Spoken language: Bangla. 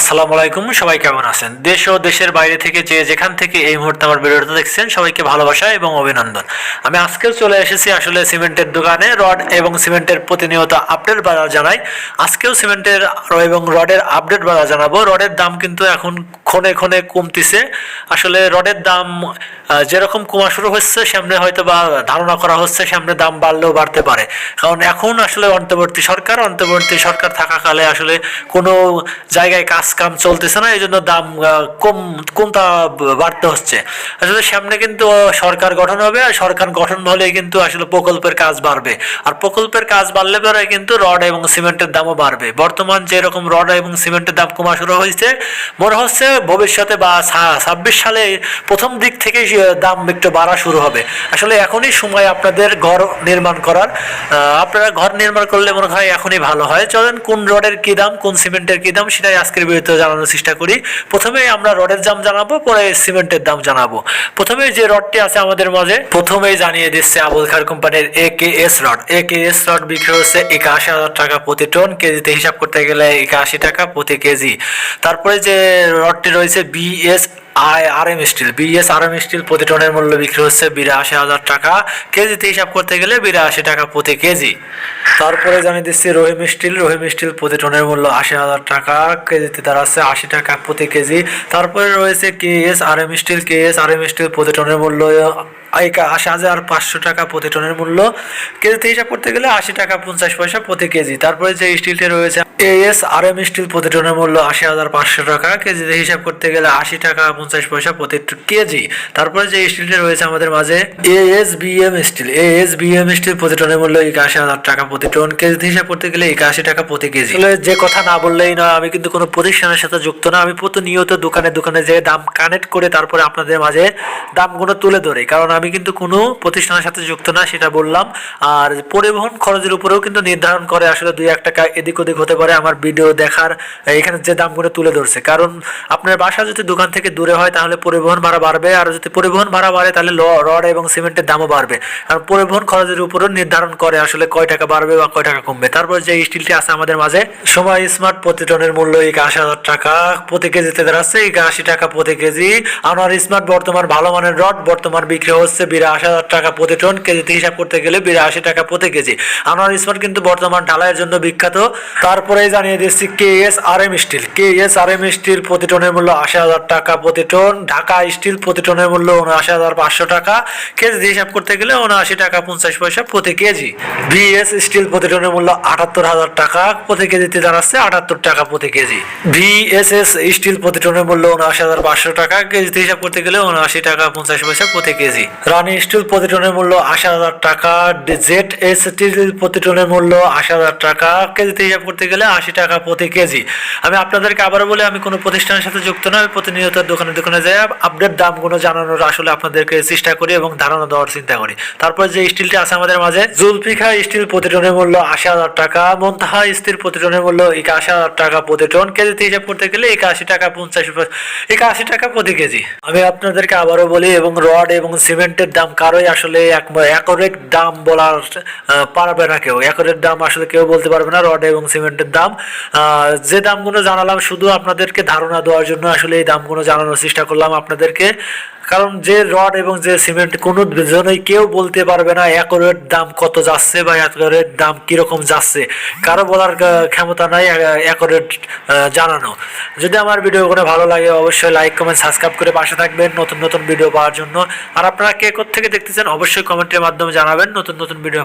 আসসালামু আলাইকুম, সবাই কেমন আছেন? দেশ ও দেশের বাইরে থেকে যে যেখান থেকে এই মুহূর্তে আমার ভিডিওটা দেখছেন, সবাইকে ভালোবাসা এবং অভিনন্দন। আমি আজকেও চলে এসেছি আসলে সিমেন্টের দোকানে, রড এবং সিমেন্টের প্রতিনিয়ত আপডেট বাজার জানাই। আজকেও সিমেন্টের এবং রডের আপডেট বাজার জানাব। রডের দাম কিন্তু এখন ক্ষণে ক্ষণে কমতিছে। আসলে রডের দাম যেরকম কমা শুরু হচ্ছে, সামনে হয়তো বা ধারণা করা হচ্ছে সামনে দাম বাড়লেও বাড়তে পারে। কারণ এখন আসলে অন্তর্বর্তী সরকার অন্তর্বর্তী সরকার থাকাকালে আসলে কোনো জায়গায় কাজ কাম চলতেছে না এই জন্য দাম কম, কমতা বাড়তে হচ্ছে। আসলে সামনে কিন্তু সরকার গঠন হবে, আর সরকার গঠন হলে কিন্তু আসলে প্রকল্পের কাজ বাড়বে। আর প্রকল্পের কাজ বাড়লে পরে কিন্তু রড এবং সিমেন্টের দামও বাড়বে। বর্তমান যেরকম রড এবং সিমেন্টের দাম কমা শুরু হয়েছে, মনে হচ্ছে ভবিষ্যতে বা ছাব্বিশ সালে প্রথম দিক থেকে দাম একটু বাড়া শুরু হবে। আসলে এখনই সময় আপনাদের ঘর নির্মাণ করার। আপনারা ঘর নির্মাণ করলে মনে হয় এখনই ভালো হয়। চলেন, কোন রডের কি দাম, কোন সিমেন্টের কি দাম, সেটাই আজকের বিরুদ্ধে জানানোর চেষ্টা করি। প্রথমে আমরা রডের দাম জানাব, পরে সিমেন্টের দাম জানাব। প্রথমে যে রডটি আছে আমাদের মাঝে, প্রথমেই জানিয়ে দিচ্ছে আবুল খার কোম্পানির A K S rod. A K S rod বিক্রি হচ্ছে একাশি হাজার টাকা প্রতি টন। কেজিতে হিসাব করতে গেলে একাশি টাকা প্রতি কেজি। তারপরে যে রডটি রয়েছে BS I R M steel BS R M steel প্রতি টনের মূল্য বিক্রি হচ্ছে বিরাশি হাজার টাকা। কেজিতে হিসাব করতে গেলে বিরাশি টাকা প্রতি কেজি। তারপরে জানিয়ে দিচ্ছি, রহিম স্টিল। রহিম স্টিল প্রতি টনের মূল্য আশি হাজার টাকা। কেজিতে দাঁড়াচ্ছে আশি টাকা প্রতি কেজি। তারপরে রয়েছে K S R M steel K S R M steel প্রতি টনের মূল্য আশি হাজার পাঁচশো টাকা প্রতি টনের মূল্য। কেজিতে হিসাব করতে গেলে আশি টাকা পঞ্চাশ পয়সা প্রতি কেজি। তারপরে যে স্টিলটি রয়েছে এএস আর এম স্টিল প্রতি টনের মূল্য আশি হাজার পাঁচশো টাকা। কেজিতে হিসাব করতে গেলে আশি টাকা পঞ্চাশ পয়সা প্রতি কেজি। তারপরে যে স্টিলটি রয়েছে আমাদের মাঝে AS BM steel. AS BM steel প্রতি টনের মূল্য একাশি হাজার টাকা প্রতি টন। কেজিতে হিসাব করতে গেলে একাশি টাকা প্রতি কেজি। যে কথা না বললেই না আমি কিন্তু কোনো প্রতিষ্ঠানের সাথে যুক্ত না। আমি প্রতিনিয়ত দোকানে দোকানে যে দাম কানেক্ট করে তারপরে আপনাদের মাঝে দামগুলো তুলে ধরি। কারণ আমি কিন্তু কোনো প্রতিষ্ঠানের সাথে যুক্ত না, সেটা বললাম। আর পরিবহন খরচের উপরেও কিন্তু নির্ধারণ করে আসলে দুই এক টাকা এদিক ওদিক হতে পারে আমার ভিডিও দেখার, এখানে যে দামগুলো তুলে ধরছে। কারণ আপনার বাসা যদি দোকান থেকে দূরে হয়, তাহলে পরিবহন ভাড়া বাড়বে। আর যদি পরিবহন ভাড়া বাড়ে, তাহলে রড এবং সিমেন্টের দামও বাড়বে। কারণ পরিবহন খরচের উপরেও নির্ধারণ করে আসলে কয় টাকা বাড়বে বা কয় টাকা কমবে। তারপর যে স্টিলটি আছে আমাদের মাঝে, সময় স্মার্ট প্রতি টনের মূল্য একাশি হাজার টাকা প্রতি কেজিতে দাঁড়াচ্ছে। একাশি টাকা প্রতি কেজি। আমার স্মার্ট বর্তমান ভালো মানের রড, বর্তমান বিক্রি হচ্ছে বিরাশি হাজার টাকা প্রতি টন, কেজিতে হিসাব করতে গেলে বিরাশি টাকা প্রতি কেজি। আমার স্মার্ট কিন্তু বর্তমান ঢালাইয়ের জন্য বিখ্যাত। তারপরে জানিয়ে দিচ্ছি K S R M steel. K S R M steel প্রতি টনের মূল্য আশি হাজার টাকা প্রতি টন, ঢাকা স্টিল প্রতি টনের মূল্য উনআশি হাজার পাঁচশো টাকা কেজি হিসাব করতে গেলে উনআশি টাকা পঞ্চাশ পয়সা প্রতি কেজি। ভিএস স্টিল প্রতি টনের মূল্য আটাত্তর হাজার টাকা প্রতি কেজিতে দাঁড়াচ্ছে আটাত্তর টাকা প্রতি কেজি। ভিএসএস স্টিল প্রতি টনের মূল্য উনআশি হাজার পাঁচশো টাকা, কেজিতে হিসাব করতে গেলে উনআশি টাকা পঞ্চাশ পয়সা প্রতি কেজি। রানি স্টিল প্রতি টনের মূল্য আশি হাজার টাকা, জেড এস স্টিল প্রতি টনের মূল্য আশি হাজার টাকা। কেজিতে হিসাব করতে গেলে আশি টাকা প্রতি কেজি। আমি আপনাদেরকে আবারও বলে, আমি কোনো প্রতিষ্ঠানের সাথে যুক্ত না আমি প্রতিনিয়ত দোকানে দোকানে যাই আপডেট দামগুলো জানানোর আসলে আপনাদেরকে চেষ্টা করি এবং ধারণা দেওয়ার চিন্তা করি। তারপর যে স্টিলটি আছে আমাদের মাঝে, জুলফিখা স্টিল প্রতি টনের মূল্য আশি হাজার টাকা, মন্তাহা স্টিল প্রতি টনের মূল্য একাশি হাজার টাকা প্রতি টন কেজিতে হিসাব করতে গেলে একাশি টাকা পঞ্চাশ একাশি টাকা প্রতি কেজি। আমি আপনাদেরকে আবারও বলি, এবং রড এবং সিমেন্টের দাম কারোই আসলে একরেট দাম বলার পারবে না কেউ। একরেট দাম আসলে কেউ বলতে পারবে না, রড এবং সিমেন্টের দাম। যে দামগুলো জানালাম, শুধু আপনাদেরকে ধারণা দেওয়ার জন্য আসলে এই দামগুলো জানানোর চেষ্টা করলাম আপনাদেরকে। কারণ যে রড এবং যে সিমেন্ট কোনো জন্যই কেউ বলতে পারবে না একরেট দাম কত যাচ্ছে বা একরেট দাম কীরকম যাচ্ছে। কারও বলার ক্ষমতা নাই একরেট জানানো। যদি আমার ভিডিও কোনো ভালো লাগে, অবশ্যই লাইক কমেন্ট সাবস্ক্রাইব করে পাশে থাকবেন নতুন নতুন ভিডিও পাওয়ার জন্য। আর আপনারা কে থেকে দেখতেছেন, অবশ্যই কমেন্টের মাধ্যমে জানাবেন, নতুন নতুন ভিডিও